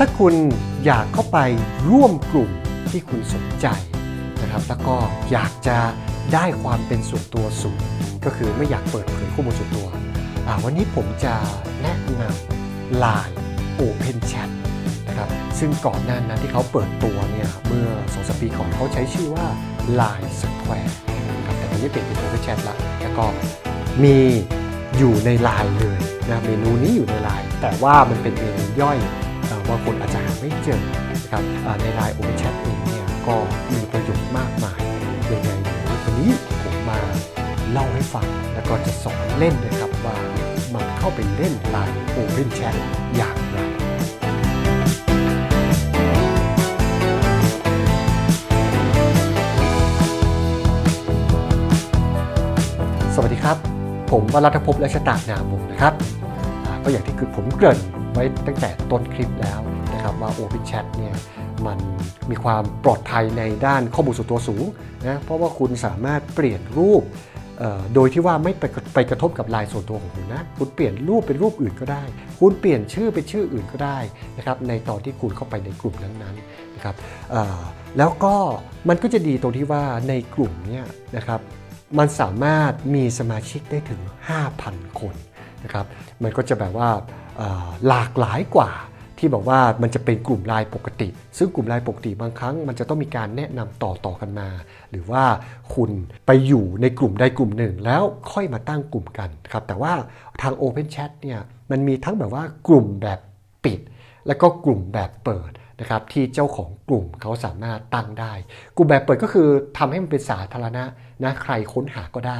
ถ้าคุณอยากเข้าไปร่วมกลุ่มที่คุณสนใจนะครับ แล้วก็อยากจะได้ความเป็นส่วนตัวสูง ก็คือไม่อยากเปิดเผยข้อมูลส่วนตัว วันนี้ผมจะแนะนำ Line Open Chat นะครับซึ่งก่อนหน้านั้นที่เขาเปิดตัวเนี่ยเมื่อสองสปีก่อนเขาใช้ชื่อว่า Line Square นะครับแต่ตอนนี้เปลี่ยนเป็น Open Chat ละแล้วก็มีอยู่ใน Line เลยนะเมนูนี้อยู่ใน Line แต่ว่ามันเป็นเมนูย่อย บางคนอาจจะหาไม่เจอนะครับใน Line Open Chat เองเนี่ยก็มีประโยชน์มากมายยังไงวันนี้ผมมาเล่าให้ฟังแล้วก็จะสอนเล่นด้วยครับว่ามันเข้าไปเล่น Line Open Chat อย่างไรสวัสดีครับ ผมวรัตภพและชะตานามวงศ์นะครับ ก็อย่างที่คือผมเกริ่น ว้ตั้งแต่ต้นคลิปแล้วนะครับว่า Open Chat เนี่ยมันมีความปลอดภัยในด้านข้อมูลส่วนตัวสูงนะเพราะว่าคุณสามารถเปลี่ยนรูปโดยที่ว่าไม่ไปไปกระทบกับลายส่วนตัวของคุณนะ คุณเปลี่ยนรูปเป็นรูปอื่นก็ได้ คุณเปลี่ยนชื่อเป็นชื่ออื่นก็ได้นะครับ ในตอนที่คุณเข้าไปในกลุ่มนั้นๆนะครับแล้วก็มันก็จะดีตรงที่ว่าในกลุ่มนี้นะครับ มันสามารถมีสมาชิกได้ถึง 5,000 คนนะครับ มันก็จะแบบว่า หลากหลายกว่าที่บอกว่ามันจะเป็นกลุ่มลน์ปกติ ซึ่งกลุ่มลน์ปกติบางครั้ง มันจะต้องมีการแนะนำต่อต่อกันมา หรือว่าคุณไปอยู่ในกลุ่มใดกลุ่มหนึ่ง แล้วค่อยมาตั้งกลุ่มกันครับแต่ว่าทาง Open Chat เนี่ยมันมีทั้งแบบว่ากลุ่มแบบปิด แล้วก็กลุ่มแบบเปิดนะครับที่เจ้าของกลุ่มเขาสามารถตั้งได้ กลุ่มแบบเปิดก็คือทำให้มันเป็นสาธารณะนะใครค้นหาก็ได้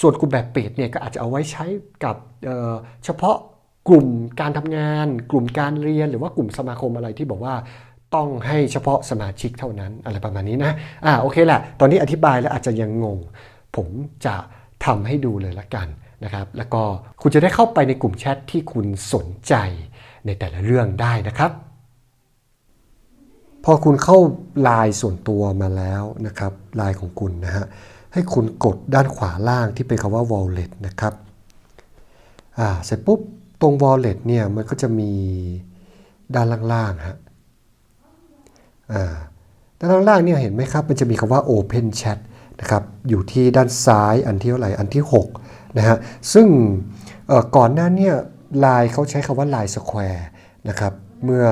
ส่วนกลุ่มแบบปิดเนี่ยก็อาจจะเอาไว้ใช้กับเเฉพาะ กลุ่มการทำงาน กลุ่มการเรียนหรือว่ากลุ่มสมาคมอะไรที่บอกว่าต้องให้เฉพาะสมาชิกเท่านั้นอะไรประมาณนี้นะอ่าโอเคแหละตอนนี้อธิบายแล้วอาจจะยังงง ผมจะทำให้ดูเลยละกันนะครับแล้วก็คุณจะได้เข้าไปในกลุ่มแชทที่คุณสนใจในแต่ละเรื่องได้นะครับ พอคุณเข้าไลน์ส่วนตัวมาแล้วนะครับไลน์ของคุณนะฮะให้คุณกดด้านขวาล่างที่เป็นคำว่า wallet นะครับอ่าเสร็จปุ๊บ รง wallet เนี่ยมันก็จะมีด้านล่างๆฮะอ่าด้านล่างๆเนี่ยเห็นไหมครับ มันจะมีคำว่า open chat นะครับอยู่ที่ด้านซ้ายอันที่เท่าไหร่อันที่ 6 นะฮะ ซึ่งก่อนหน้าเนี่ยไลน์เขาใช้คำว่า Line Square นะครับเมื่อ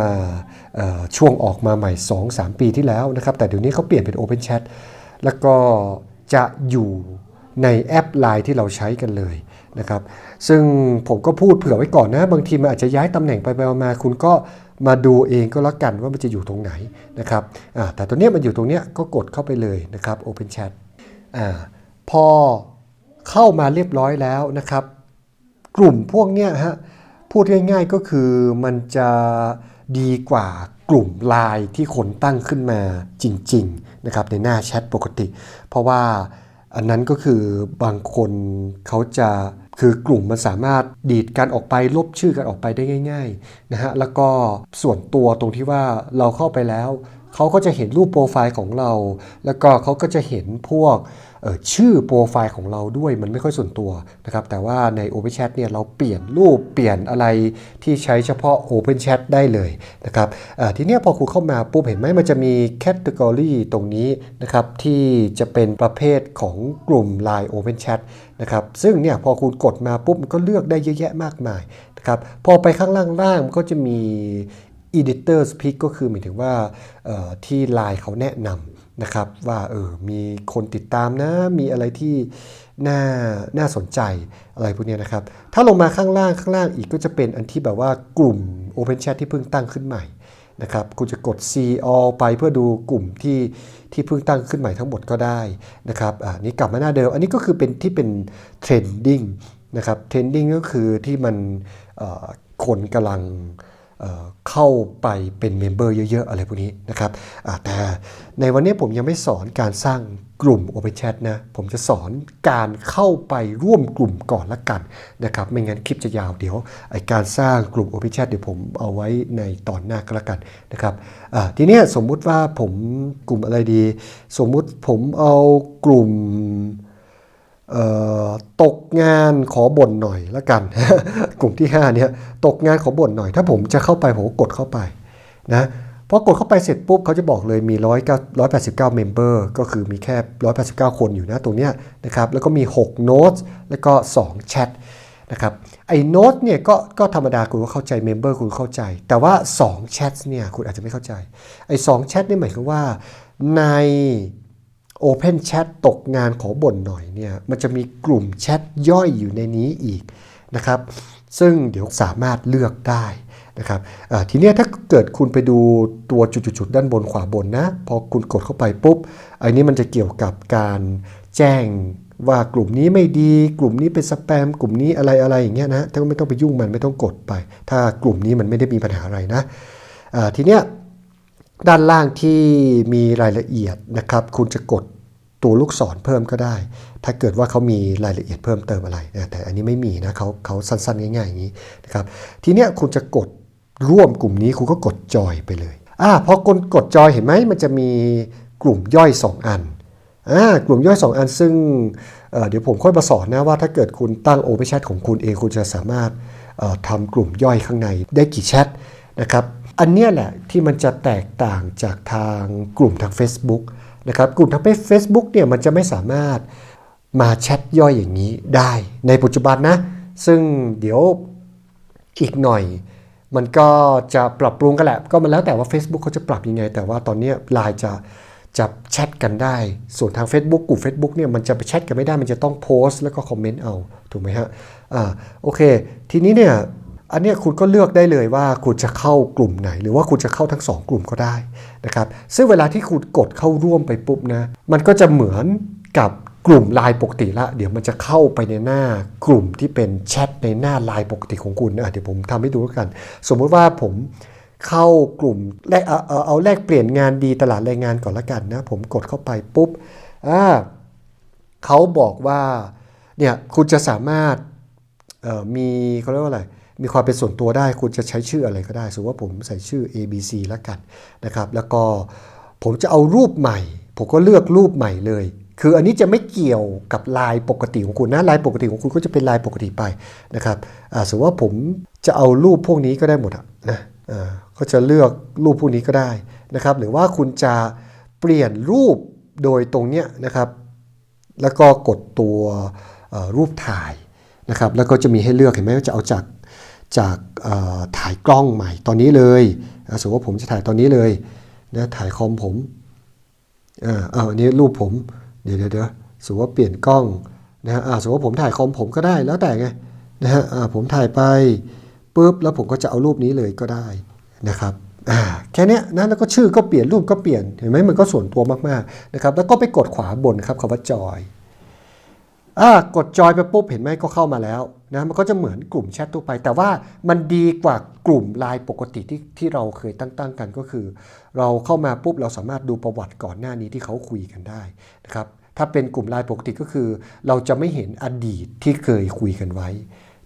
ออช่วงออกมาใหม่ 2-3 ปีที่แล้วนะครับ แต่เดี๋ยวนี้เขาเปลี่ยนเป็น Open Chat แล้วก็จะอยู่ในแอป Line ที่เราใช้กันเลย นะครับ ซึ่งผมก็พูดเผื่อไว้ก่อนนะ บางทีมันอาจจะย้ายตำแหน่งไปไปมาคุณก็มาดูเองก็แล้วกันว่ามันจะอยู่ตรงไหนนะครับแต่ตัวเนี้ยมันอยู่ตรงเนี้ยก็กดเข้าไปเลยนะครับ Open Chat อ่าพอเข้ามาเรียบร้อยแล้วนะครับ กลุ่มพวกเนี้ยฮะพูดง่ายๆก็คือมันจะดีกว่ากลุ่มไลน์ที่คนตั้งขึ้นมาจริงๆนะครับในหน้าแชทปกติ เพราะว่าอันนั้นก็คือบางคนเขาจะ คือกลุ่มมันสามารถดีดกันออกไปลบชื่อกันออกไปได้ง่ายๆนะฮะแล้วก็ส่วนตัวตรงที่ว่าเราเข้าไปแล้ว เขาก็จะเห็นรูปโปรไฟล์ของเรา แล้วก็เขาก็จะเห็นพวกชื่อโปรไฟล์ของเราด้วยมันไม่ค่อยส่วนตัวนะครับแต่ว่าใน Open Chat เนี่ยเราเปลี่ยนรูปเปลี่ยนอะไรที่ใช้เฉพาะ Open Chat ได้เลยนะครับทีนี้พอคุณเข้ามาปุ๊บเห็นไหมมันจะมีแคตตากรีตรงนี้นะครับที่จะเป็นประเภทของกลุ่ม Line Open Chat นะครับซึ่งเนี่ยพอคุณกดมาปุ๊บมันก็เลือกได้เยอะแยะมากมายนะครับพอไปข้างล่างๆมันก็จะมี Editor's Pick ก็คือหมายถึงว่าที่ไลน์เขาแนะนำนะครับว่าเออมีคนติดตามนะ มีอะไรที่น่าน่าสนใจอะไรพวกนี้นะครับ ถ้าลงมาข้างล่างข้างล่างอีกก็จะเป็นอันที่แบบว่ากลุ่ม Open Chat ที่เพิ่งตั้งขึ้นใหม่นะครับคุณจะกด See All ไปเพื่อดูกลุ่มที่ที่เพิ่งตั้งขึ้นใหม่ทั้งหมดก็ได้นะครับอ่านี่กลับมาหน้าเดิม อันนี้ก็คือเป็นที่เป็น Trending นะครับ Trending ก็คือที่มันคนกำลัง เข้าไปเป็นเมมเบอร์เยอะ ๆ อะไรพวกนี้นะครับแต่ในวันนี้ผมยังไม่สอนการสร้างกลุ่ม Open Chat นะ ผมจะสอนการเข้าไปร่วมกลุ่มก่อนละกันนะครับ ไม่งั้นคลิปจะยาวเดี๋ยวการสร้างกลุ่ม Open Chat เดี๋ยวผมเอาไว้ในตอนหน้าก็แล้วกันนะครับทีนี้สมมุติว่าผมกลุ่มอะไรดี สมมุติผมเอากลุ่ม ตกงานขอบ่นหน่อยละกัน กลุ่มที่5เนี่ยตกงานขอบ่นหน่อย ถ้าผมจะเข้าไปผมกดเข้าไปนะพอกดเข้าไปเสร็จปุ๊บเขาจะบอกเลยมี100 189เมมเบอร์ก็คือมีแค่ 189 คนอยู่นะตรงเนี้ยนะครับแล้วก็มี6โน้ตแล้วก็2แชทนะครับไอ้โน้ตเนี่ยก็ก็ธรรมดาคุณก็เข้าใจเมมเบอร์คุณเข้าใจ แต่ว่า2แชทเนี่ยคุณอาจจะไม่เข้าใจไอ้2แชทนี่หมายความว่าใน Open Chat ตกงานขอบ่นหน่อยเนี่ยมันจะมีกลุ่มแชทย่อยอยู่ในนี้อีกนะครับ ซึ่งเดี๋ยวสามารถเลือกได้นะครับทีนี้ถ้าเกิดคุณไปดูตัวจุดๆด้านบนขวาบนนะ พอคุณกดเข้าไปปุ๊บไอันนี้มันจะเกี่ยวกับการแจ้งว่ากลุ่มนี้ไม่ดี กลุ่มนี้เป็นสแปม กลุ่มนี้อะไรอะไรอย่างเงี้ยนะถ้าไม่ต้องไปยุ่งมันไม่ต้องกดไป ถ้ากลุ่มนี้มันไม่ได้มีปัญหาอะไรนะทีเนี้ย ด้านล่างที่มีรายละเอียดนะครับ คุณจะกดตัวลูกศรเพิ่มก็ได้ ถ้าเกิดว่าเขามีรายละเอียดเพิ่มเติมอะไรนะแต่อันนี้ไม่มีนะเขาเขาสั้นๆ ง่ายๆ อย่างนี้นะครับทีเนี้ยคุณจะกดร่วมกลุ่มนี้คุณก็กดจอยไปเลยอ่าพอคุณกดจอยเห็นไหมมันจะมีกลุ่มย่อย 2 อันอ่ากลุ่มย่อย 2 อันซึ่งเเดี๋ยวผมค่อยมาสอนนะว่าถ้าเกิดคุณตั้ง Open Chat ของคุณเองคุณจะสามารถทำกลุ่มย่อยข้างในได้กี่แชทนะครับ อันเนี้ยแหละที่มันจะแตกต่างจากทางกลุ่มทาง Facebook นะครับกลุ่มทาง Facebook เนี่ยมันจะไม่สามารถมาแชทย่อยอย่างนี้ได้ในปัจจุบันนะ ซึ่งเดี๋ยวอีกหน่อย มันก็จะปรับปรุงกันแหละ ก็มันแล้วแต่ว่า Facebook เขาจะปรับยังไง แต่ว่าตอนนี้ไลน์จะจะแชทกันได้ ส่วนทาง Facebook กลุ่ม Facebook เนี่ยมันจะไปแชทกันไม่ได้ มันจะต้องโพสต์แล้วก็คอมเมนต์เอา ถูกไหมฮะ อ่า โอเค ทีนี้เนี่ย อันนี้คุณก็เลือกได้เลยว่าคุณจะเข้ากลุ่มไหน หรือว่าคุณจะเข้าทั้งสองกลุ่มก็ได้นะครับซึ่งเวลาที่คุณกดเข้าร่วมไปปุ๊บนะมันก็จะเหมือนกับกลุ่มไลน์ปกติละ เดี๋ยวมันจะเข้าไปในหน้ากลุ่มที่เป็นแชทในหน้าไลน์ปกติของคุณนะเดี๋ยวผมทำให้ดูแล้วกัน สมมุติว่าผมเข้ากลุ่มแลกเอาเอาเอาแลกเปลี่ยนงานดีตลาดแรงงานก่อนละกันนะผมกดเข้าไปปุ๊บอ่าเขาบอกว่าเนี่ยคุณจะสามารถมีเขาเรียกว่าอะไร มีความเป็นส่วนตัวได้คุณจะใช้ชื่ออะไรก็ได้สมมติว่าผมใส่ชื่อ ABC แล้วกันนะครับ แล้วก็ผมจะเอารูปใหม่ ผมก็เลือกรูปใหม่เลย คืออันนี้จะไม่เกี่ยวกับลายปกติของคุณนะลายปกติของคุณก็จะเป็นลายปกติไปนะครับสมมติว่าผมจะเอารูปพวกนี้ก็ได้หมดนะก็จะเลือกรูปพวกนี้ก็ได้นะครับ หรือว่าคุณจะเปลี่ยนรูปโดยตรงเนี้ยนะครับ แล้วก็กดตัวรูปถ่ายนะครับ แล้วก็จะมีให้เลือกเห็นไหมว่าจะเอาจาก จากถ่ายกล้องใหม่ตอนนี้เลยสมมติว่าผมจะถ่ายตอนนี้เลยนะถ่ายคอมผมอ่าเอาอันนี้รูปผม เดี๋ยวเดี๋ยวสมมติว่าเปลี่ยนกล้องนะฮะสมมติว่าผมถ่ายคอมผมก็ได้แล้วแต่ไงนะฮะผมถ่ายไปปุ๊บแล้วผมก็จะเอารูปนี้เลยก็ได้นะครับอ่าแค่นี้นะแล้วก็ชื่อก็เปลี่ยนรูปก็เปลี่ยนเห็นไหมมันก็ส่วนตัวมากๆนะครับแล้วก็ไปกดขวาบนครับคำว่าจอยอ่ากดจอยไปปุ๊บเห็นไหมก็เข้ามาแล้ว นะมันก็จะเหมือนกลุ่มแชททั่วไป แต่ว่ามันดีกว่ากลุ่มไลน์ปกติที่ที่เราเคยตั้งตั้งกันก็คือ เราเข้ามาปุ๊บเราสามารถดูประวัติก่อนหน้านี้ที่เขาคุยกันได้นะครับถ้าเป็นกลุ่มไลน์ปกติก็คือ เราจะไม่เห็นอดีตที่เคยคุยกันไว้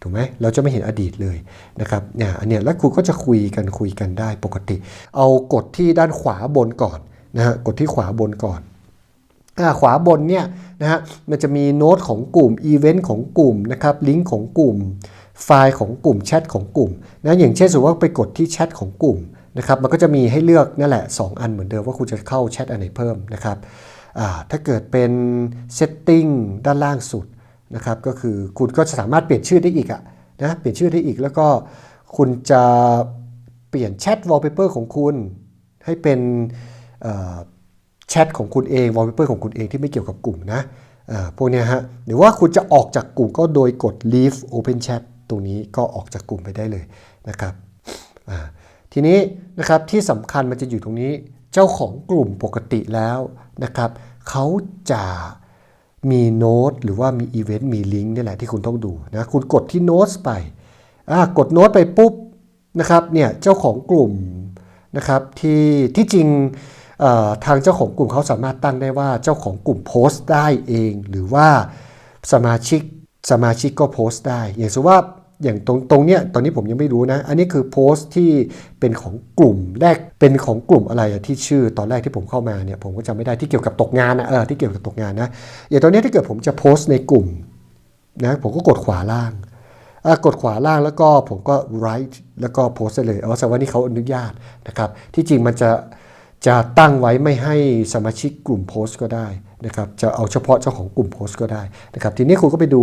ถูกไหมเราจะไม่เห็นอดีตเลยนะครับเนี่ยอันเนี้ยแล้วคุณก็จะคุยกันคุยกันได้ปกติ เอากดที่ด้านขวาบนก่อนนะฮะกดที่ขวาบนก่อน ขวาบนเนี่ยนะฮะมันจะมีโน้ตของกลุ่มอีเวนต์ของกลุ่มนะครับลิงก์ของกลุ่ม ไฟล์ของกลุ่มแชทของกลุ่มนะอย่างเช่นสมมติว่าไปกดที่แชทของกลุ่มนะครับมันก็จะมีให้เลือกนั่นแหละ 2 อันเหมือนเดิมว่าคุณจะเข้าแชทอันไหนเพิ่มนะครับถ้าเกิดเป็น setting ด้านล่างสุดนะครับก็คือคุณก็สามารถเปลี่ยนชื่อได้อีกอะนะเปลี่ยนชื่อได้อีกแล้วก็คุณจะเปลี่ยนแชท wallpaper ของคุณให้เป็น แชทของคุณเอง wallpaper ของคุณเองที่ไม่เกี่ยวกับกลุ่มนะอ่าพวกนี้ฮะหรือว่าคุณจะออกจากกลุ่มก็โดยกด leave open chat ตรงนี้ก็ออกจากกลุ่มไปได้เลยนะครับทีนี้นะครับที่สำคัญมันจะอยู่ตรงนี้เจ้าของกลุ่มปกติแล้วนะครับเขาจะมีโน้ตหรือว่ามีอีเวนต์มีลิงก์นี่แหละที่คุณต้องดูนะคุณกดที่โน้ตไปอ่ากดโน้ตไปปุ๊บนะครับเนี่ยเจ้าของกลุ่มนะครับที่ที่จริง ทางเจ้าของกลุ่มเขาสามารถตั้งได้ว่าเจ้าของกลุ่มโพสต์ได้เอง หรือว่าสมาชิกสมาชิกก็โพสต์ได้ อย่างสมมติว่าอย่างตรงตรงเนี้ยตอนนี้ผมยังไม่รู้นะ อันนี้คือโพสต์ที่เป็นของกลุ่มแรกเป็นของกลุ่มอะไรที่ชื่อตอนแรกที่ผมเข้ามาเนี่ยผมก็จำไม่ได้ที่เกี่ยวกับตกงานนะเออที่เกี่ยวกับตกงานนะอย่างตอนนี้ถ้าเกิดผมจะโพสต์ในกลุ่มนะผมก็กดขวาล่างกดขวาล่างแล้วก็ผมก็ write แล้วก็โพสต์เลยเอาแสดงว่านี่เขาอนุญาตนะครับที่จริงมันจะ จะตั้งไว้ไม่ให้สมาชิกกลุ่มโพสต์ก็ได้นะครับจะเอาเฉพาะเจ้าของกลุ่มโพสต์ก็ได้นะครับทีนี้คุณก็ไปดู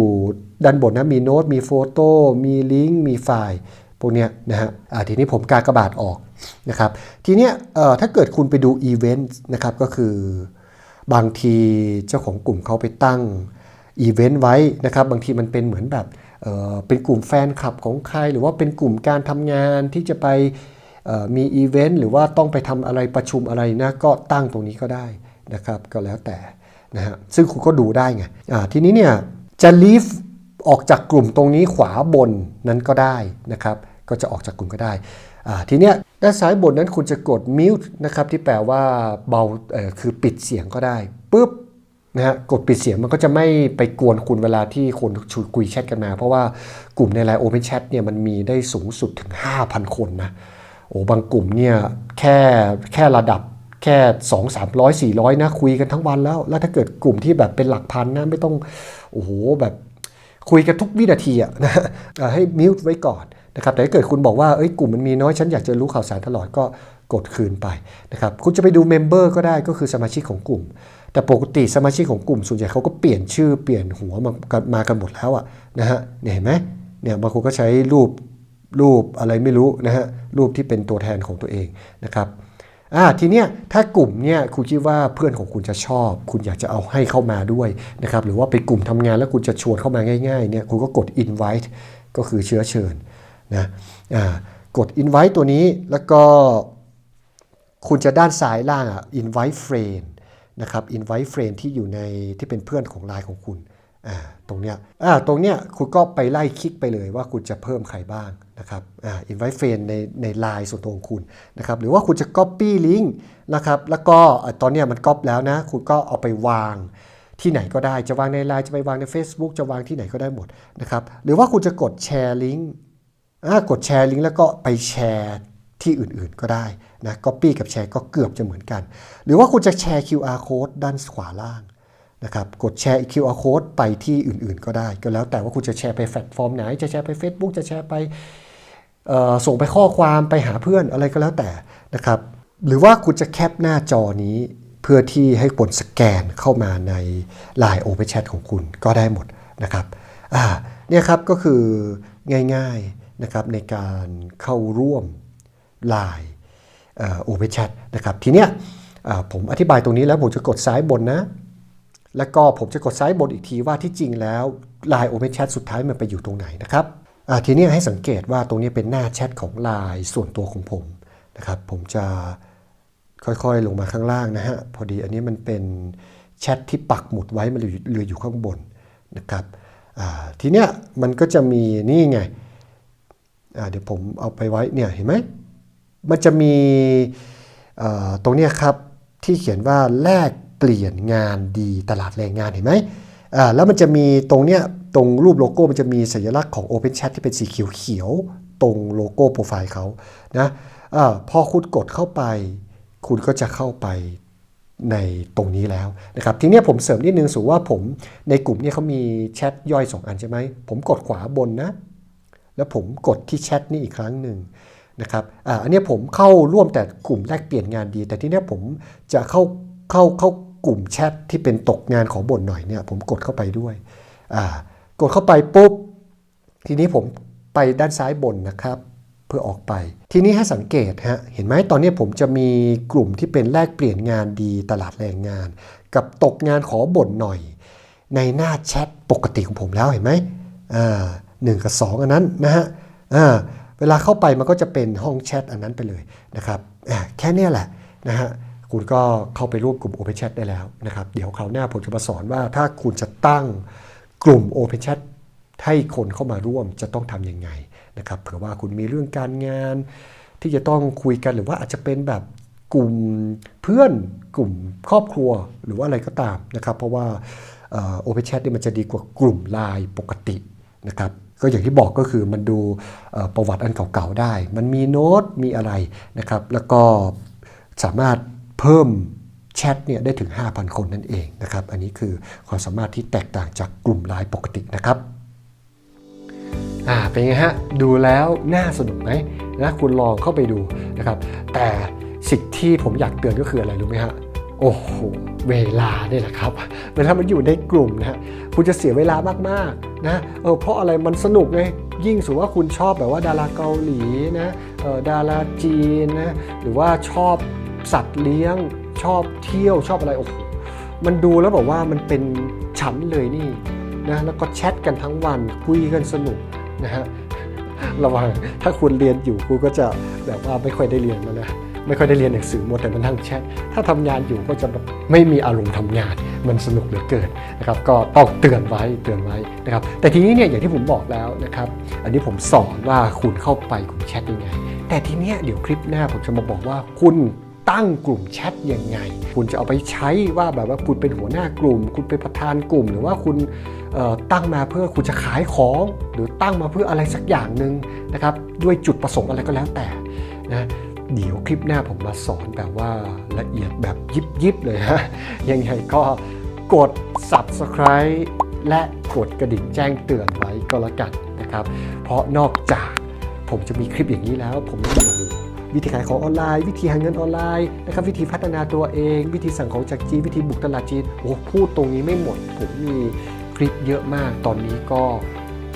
ด้านบนนะมีโน้ตมีโฟโต้มีลิงก์มีไฟล์พวกเนี้ยนะฮะทีนี้ผมกากระบาดออกนะครับทีเนี้ยเอ่อถ้าเกิดคุณไปดูอีเวนต์นะครับก็คือบางทีเจ้าของกลุ่มเขาไปตั้งอีเวนต์ไว้นะครับบางทีมันเป็นเหมือนแบบเอ่อเป็นกลุ่มแฟนคลับของใคร หรือว่าเป็นกลุ่มการทำงานที่จะไป มีอีเวนต์หรือว่าต้องไปทำอะไรประชุมอะไรนะก็ตั้งตรงนี้ก็ได้นะครับก็แล้วแต่นะฮะซึ่งคุณก็ดูได้ไงทีนี้เนี่ยจะ leave ออกจากกลุ่มตรงนี้ขวาบนนั้นก็ได้นะครับก็จะออกจากกลุ่มก็ได้ทีเนี้ยด้านซ้ายบนนั้นคุณจะกด mute นะครับที่แปลว่าเบาเคือปิดเสียงก็ได้ปุ๊บนะฮะกดปิดเสียงมันก็จะไม่ไปกวนคุณเวลาที่คนชุคุยแชทกันมา เพราะว่ากลุ่มในไลน์ Open Chat เนี่ยมันมีได้สูงสุดถึง 5,000 คนนะ อ้บางกลุ่มเนี่ยแค่แค่ระดับแค่2 3 0 0 400นะคุยกันทั้งวันแล้ว แล้วถ้าเกิดกลุ่มที่แบบเป็นหลักพันนะไม่ต้องโอ้โหแบบคุยกันทุกวินาทีอะนะให้มิวต์ไว้ก่อนนะครับแต่ถ้าเกิดคุณบอกว่าเอ้ยกลุ่มมันมีน้อยฉันอยากจะรู้ข่าวสารตลอดก็กดคืนไปนะครับคุณจะไปดูเมมเบอร์ก็ได้ก็คือสมาชิกของกลุ่ม แต่ปกติสมาชิกของกลุ่มส่วนใหญ่เขาก็เปลี่ยนชื่อเปลี่ยนหัวมากันมากันหมดแล้วอะนะฮะเนี่ยเห็นไหมเนี่ยบางคนก็ใช้รูป รูปอะไรไม่รู้นะฮะรูปที่เป็นตัวแทนของตัวเองนะครับอ่าทีเนี้ยถ้ากลุ่มเนี่ยคุณคิดว่าเพื่อนของคุณจะชอบ คุณอยากจะเอาให้เข้ามาด้วยนะครับหรือว่าเป็นกลุ่มทำงานแล้วคุณจะชวนเข้ามาง่ายๆเนี่ยคุณก็กด invite ก็คือเชื้อเชิญนะอ่ากด invite ตัวนี้แล้วก็คุณจะด้านซ้ายล่างอะ invite friend นะครับ invite friend ที่อยู่ในที่เป็นเพื่อนของไลน์ของคุณ อ่าตรงเนี้ยอ่าตรงเนี้ยคุณก็ไปไล่คลิกไปเลยว่าคุณจะเพิ่มใครบ้างนะครับอ่า invite friend ในในไลน์ส่วนตัวของคุณนะครับหรือว่าคุณจะ copy link นะครับแล้วก็ตอนเนี้ยมันก๊อปแล้วนะ คุณก็เอาไปวางที่ไหนก็ได้จะวางในไลน์จะไปวางใน Facebook จะวางที่ไหนก็ได้หมดนะครับหรือว่าคุณจะกดแชร์ลิงก์กดแชร์ลิงก์แล้วก็ไปแชร์ที่อื่นๆก็ได้นะ copy กับแชร์ก็เกือบจะเหมือนกัน หรือว่าคุณจะแชร์ QR code ด้านขวาล่าง นะครับกดแชร์ QR code ไปที่อื่นๆ ก็ได้ ก็แล้วแต่ว่าคุณจะแชร์ไปแพลตฟอร์มไหน จะแชร์ไป Facebook จะแชร์ไปส่งไปข้อความไปหาเพื่อนอะไรก็แล้วแต่นะครับ หรือว่าคุณจะแคปหน้าจอนี้เพื่อที่ให้คนสแกนเข้ามาใน Line Open Chat ของคุณก็ได้หมดนะครับเนี่ยครับก็คือง่ายๆนะครับในการเข้าร่วม Line โอเปนแชทนะครับทีเนี้ยผมอธิบายตรงนี้แล้วผมจะกดซ้ายบนนะ แล้วก็ผมจะกดซ้ายบนอีกทีว่าที่จริงแล้ว Line Open Chat สุดท้ายมันไปอยู่ตรงไหนนะครับทีนี้ให้สังเกตว่าตรงนี้เป็นหน้าแชทของ Line ส่วนตัวของผมนะครับ ผมจะค่อยๆลงมาข้างล่างนะฮะ พอดีอันนี้มันเป็นแชทที่ปักหมุดไว้มันเหลืออยู่ข้างบนนะครับทีเนี้ยมันก็จะมีนี่ไงเดี๋ยวผมเอาไปไว้เนี่ยเห็นไหมมันจะมีตรงเนี้ยครับที่เขียนว่าแลก เปลี่ยนงานดีตลาดแรงงานเห็นไหมอ่าแล้วมันจะมีตรงเนี้ยตรงรูปโลโก้มันจะมีสัญลักษณ์ของ Open Chat ที่เป็นสีเขียวๆตรงโลโก้โปรไฟล์เขานะอาพอคุณกดเข้าไป คุณก็จะเข้าไปในตรงนี้แล้วนะครับทีนี้ผมเสริมนิดนึงสูว่าผมในกลุ่มเนี้เขามีแชทย่อย 2 อันใช่ไหมผมกดขวาบนนะ แล้วผมกดที่แชทนี่อีกครั้งหนึ่งนะครับอ่าอันนี้ผมเข้าร่วมแต่กลุ่มแลกเปลี่ยนงานดี แต่ที่นี้ผมจะเข้าเข้าเข้า กลุ่มแชทที่เป็นตกงานขอบ่นหน่อยเนี่ยผมกดเข้าไปด้วยกดเข้าไปปุ๊บ ทีนี้ผมไปด้านซ้ายบนนะครับ เพื่อออกไป ทีนี้ให้สังเกตฮะเห็นไหมตอนนี้ผมจะมีกลุ่มที่เป็นแลกเปลี่ยนงานดีตลาดแรงงาน กับตกงานขอบ่นหน่อย ในหน้าแชทปกติของผมแล้วเห็นไหมอ่าหนึ่งกับสองอันนั้นนะฮะอ่าเวลาเข้าไปมันก็จะเป็นห้องแชทอันนั้นไปเลยนะครับอ่าแค่นี้แหละนะฮะ คุณก็เข้าไปร่วมกลุ่ม Open Chat ได้แล้วนะครับ เดี๋ยวคราวหน้าผมจะมาสอนว่าถ้าคุณจะตั้งกลุ่ม Open Chat ให้คนเข้ามาร่วมจะต้องทำยังไงนะครับเผื่อว่าคุณมีเรื่องการงาน ที่จะต้องคุยกันหรือว่าอาจจะเป็นแบบกลุ่มเพื่อนกลุ่มครอบครัวหรือว่าอะไรก็ตามนะครับเพราะว่าโอเปนแชทนี่มันจะดีกว่ากลุ่มไลน์ปกตินะครับก็อย่างที่บอกก็คือมันดูประวัติอันเก่าๆได้ มันมีโน้ตมีอะไรนะครับแล้วก็สามารถ เพิ่มแชทเนี่ยได้ถึง 5,000 คนนั่นเองนะครับ อันนี้คือความสามารถที่แตกต่างจากกลุ่มไลน์ปกตินะครับอ่าเป็นไงฮะ ดูแล้วน่าสนุกไหมนะคุณลองเข้าไปดูนะครับ แต่สิ่งที่ผมอยากเตือนก็คืออะไรรู้ไหมฮะโอ้โหเวลาเนี่ยแหละครับเวลามันอยู่ในกลุ่มนะฮะคุณจะเสียเวลามากๆนะเออเพราะอะไรมันสนุกไงยิ่งสมมติว่าคุณชอบแบบว่าดาราเกาหลีนะเออดาราจีนนะหรือว่าชอบ สัตว์เลี้ยง ชอบเที่ยวชอบอะไรโอ้โหมันดูแล้วบอกว่ามันเป็นฉันเลยนี่นะแล้วก็แชทกันทั้งวันคุยกันสนุกนะฮะระวังถ้าคุณเรียนอยู่คุณก็จะแบบว่าไม่ค่อยได้เรียนแล้วนะไม่ค่อยได้เรียนหนังสือหมดแต่มานั่งแชทถ้าทำงานอยู่ก็จะแบบไม่มีอารมณ์ทำงาน มันสนุกเหลือเกินนะครับ ก็ต้องเตือนไว้เตือนไว้นะครับ แต่ทีนี้เนี่ยอย่างที่ผมบอกแล้วนะครับ อันนี้ผมสอนว่าคุณเข้าไปกลุ่มแชทยังไง แต่ทีเนี้ยเดี๋ยวคลิปหน้าผมจะมาบอกว่าคุณ ตั้งกลุ่มแชทยังไง คุณจะเอาไปใช้ว่าแบบว่าคุณเป็นหัวหน้ากลุ่ม คุณเป็นประธานกลุ่ม หรือว่าคุณตั้งมาเพื่อคุณจะขายของ หรือตั้งมาเพื่ออะไรสักอย่างหนึ่งนะครับด้วยจุดประสงค์อะไรก็แล้วแต่นะเดี๋ยวคลิปหน้าผมมาสอนแบบว่าละเอียดแบบยิบยิบเลยฮะยังไงก็กด subscribe และกดกระดิ่งแจ้งเตือนไว้ก็แล้วกันนะครับ เพราะนอกจากผมจะมีคลิปอย่างนี้แล้ว ผมยังมีโอ้โห วิธีขายของออนไลน์ วิธีหาเงินออนไลน์นะครับวิธีพัฒนาตัวเอง วิธีสั่งของจากจีนวิธีบุกตลาดจีนโอ้พูดตรงนี้ไม่หมด ผมมีคลิปเยอะมาก ตอนนี้ก็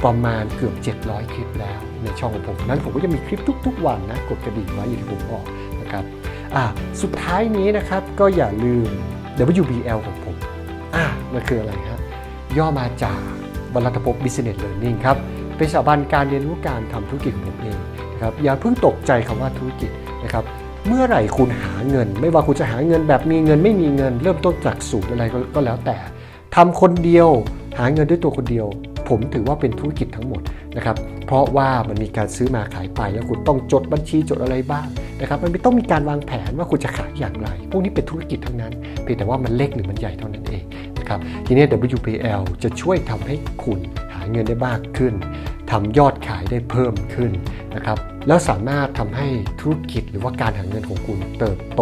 ประมาณเกือบ 700 คลิปแล้วในช่องของผมนั้นผมก็จะมีคลิปทุก ๆ วันนะกดกระดิ่งไว้อย่างที่ผมบอกนะครับอ่าสุดท้ายนี้นะครับก็อย่าลืม WBL ของผมอ่ามันคืออะไรฮะย่อมาจากบรรลัตภพ Business Learning ครับ เป็นสถาบันการเรียนรู้การทำธุรกิจของผมเอง นะครับอย่าเพิ่งตกใจคำว่าธุรกิจนะครับเมื่อไหร่คุณหาเงิน ไม่ว่าคุณจะหาเงินแบบมีเงินไม่มีเงิน เริ่มต้นจากศูนย์อะไรก็แล้วแต่ทำคนเดียวหาเงินด้วยตัวคนเดียว ผมถือว่าเป็นธุรกิจทั้งหมดนะครับเพราะว่ามันมีการซื้อมาขายไปแล้วคุณต้องจดบัญชีจดอะไรบ้างนะครับมันไม่ต้องมีการวางแผนว่าคุณจะขายอย่างไร พวกนี้เป็นธุรกิจทั้งนั้น เพียงแต่ว่ามันเล็กหรือมันใหญ่เท่านั้นเองนะครับทีนี้ WPL จะช่วยทำให้คุณหาเงินได้มากขึ้น ทำยอดขายได้เพิ่มขึ้นนะครับแล้วสามารถทำให้ธุรกิจหรือว่าการหาเงินของคุณเติบโต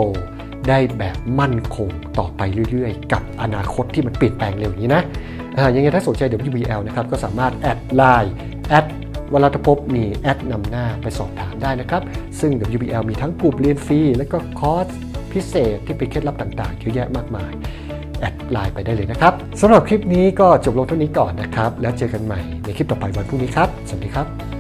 ได้แบบมั่นคงต่อไปเรื่อยๆ กับอนาคตที่มันเปลี่ยนแปลงเร็วอย่างนี้นะยังไงถ้าสนใจ WBL นะครับก็สามารถแอดไลน์แอดวรัตภพมีแอดนำหน้าไปสอบถามได้นะครับ ซึ่ง WBL มีทั้งกลุ่มเรียนฟรีและก็คอร์สพิเศษที่เป็นเคล็ดลับต่างๆเยอะแยะมากมาย แอดไลน์ไปได้เลยนะครับสำหรับคลิปนี้ก็จบลงเท่านี้ก่อนนะครับ แล้วเจอกันใหม่ในคลิปต่อไปวันพรุ่งนี้ครับ สวัสดีครับ